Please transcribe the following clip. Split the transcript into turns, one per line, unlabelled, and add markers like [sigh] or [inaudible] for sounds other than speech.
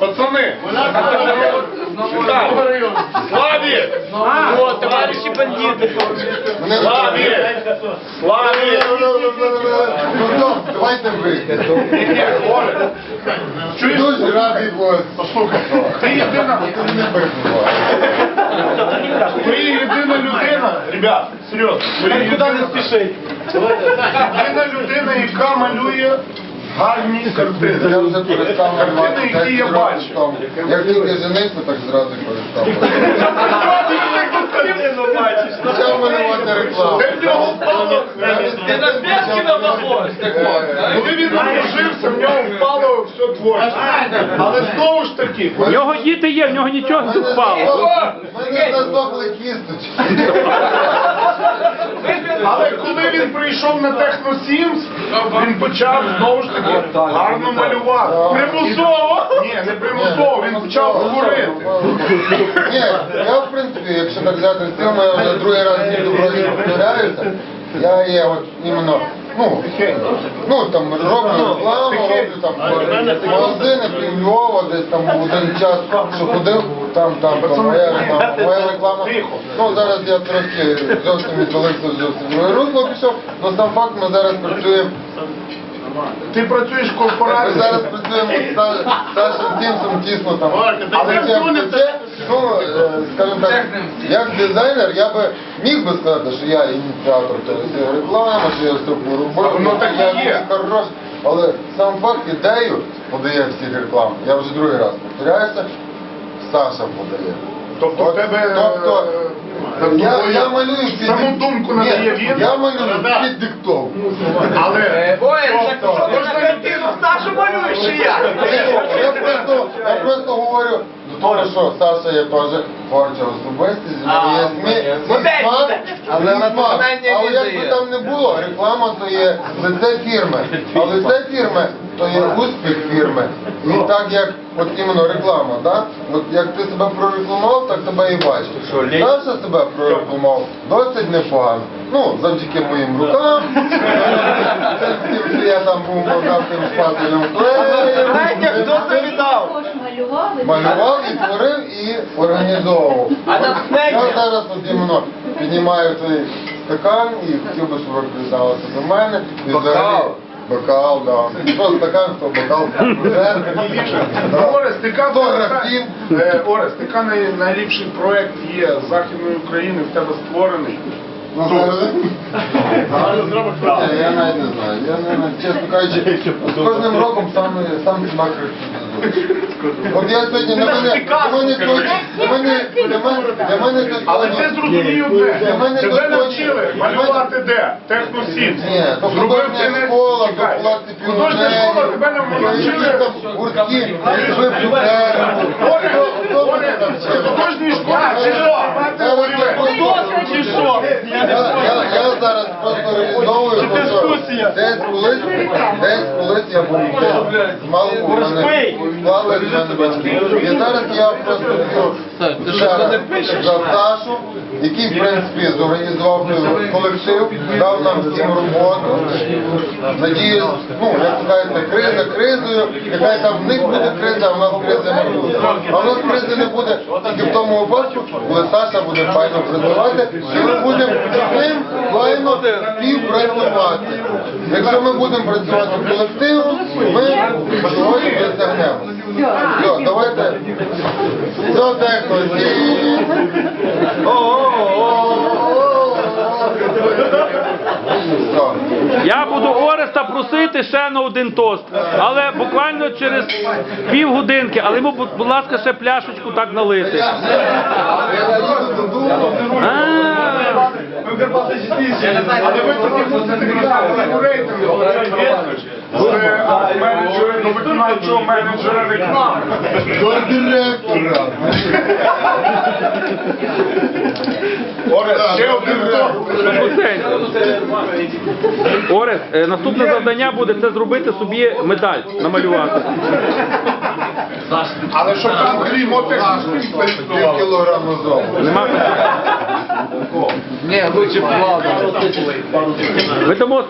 Пацани! Славі!
О, товариші бандити.
Славі! Славі!
Давайте ви.
Чуєш? Послухай, ти єдина,
Ти мене випивав.
ти єдина людина, серйозно, ви єдина,
спішить.
єдина людина, яка малює гарні
Я
картини.
вже перестав
Картини, які я бачу.
Як тільки женився, так зразу перестав. Почав малювати рекламу.
Де в нього впало?
Ти на Петкіна похож, так от.
Коли він одружився, в нього впало все творче. Але знову ж таки,
В нього діти є, в нього нічого не впало.
У мене засохли кісточки.
Але коли він прийшов на Техно Сімс, він почав знову ж таки гарно малювати. Примусово? Ні, не примусово, він почав говорити.
Ні, я в принципі, якщо так взяти з цього, я вже другий раз ніби вроді повторяюся. Я є от іменно, ну, ну там роблю рекламу, роблю там магазини, пів Львова, десь там в один час, що ходив, там, там, там, моя реклама, Ну, зараз я трошки зовсім відвалився зовсім друге русло пішов, але сам факт, ми зараз працюємо
Ти працюєш в
ми зараз працюємо з Са- Сашем Тімсом тісно там. Але це, це, ну, скажімо так, як дизайнер, я би міг би сказати, що я ініціатор цієї реклами, що я.
Воно так
я
є.
хорош. Але сам факт ідею подає всіх реклам. Я вже другий раз повторяюся, Саша подає.
Тобто в тебе
Тобто,
е,
я, я малюю під
саму думку
Ні,
надає він,
Я малюю під диктовку.
але
Ой, так що ти на картину Сашу малюєш чи як?
Я просто, я просто говорю до того, що Саша є теж творча особистість, в є смі, свій смак,
модель.
але смак.
натхнення
Але як би там не було, реклама то є лице фірми, а лице фірми то є успіх фірми. І так як от іменно реклама, да? От як ти себе прорекламував, так тебе і бачиш. Саша себе прорекламував досить непогано. Ну, завдяки моїм рукам, я там був мовляв тим спасеним клеєм.
Знаєте, хто це віддав?
Малював і
творив і організовував. Я зараз от іменно піднімаю той стакан і хотів би, щоб ви привіталися до мене. І взагалі- Бокал, да. Хто стакан, хто бокал.
Орес. Е, Орес, така найліпший проект є Західної України в тебе створений.
Ну, [laughs] Я навіть не знаю. Я чесно кажучи, з кожним роком сам, критикую. От я сьогодні на мене, для мене для мене, для мене, для мене
Але ти зрозумій одне,
Для мене
тебе навчили малювати де? Техносіт.
Ні, то
Зробив
художня
не
школа, то
чекай. Художня школа тебе не навчили.
гуртки. Хто мене навчив?
Художній чи що?
Я
Чи що?
Я, зараз просто реалізовую, що десь колись, десь колись я був мало у мене склали з мене. І зараз я просто за Сашу, який, в принципі, зорганізував колектив, дав нам всім роботу. Надіюсь, ну, як то криза кризою, нехай там в них буде криза, а в нас кризи не буде. А в нас кризи не буде тільки в тому випадку, коли Саша буде файно працювати, і ми будемо з ним файно співпрацювати. Якщо ми будемо працювати в колективу, ми чогось досягнемо. Все, давайте. Все так,
Я буду Ореста просити ще на один тост, але буквально через півгодинки, але йому, будь ласка, ще пляшечку так налити. А,
Але ви тоді мусите віддати рейтингу. З е, менеджера, ну, виконавчого менеджера реклами.
До директора.
Орес, ще один.
Орес, е, наступне завдання буде це зробити собі медаль, намалювати.
Але щоб там крім отих
Пів кілограму зову.
Нема питань.
Ні, лучше плавно.
Ви дамо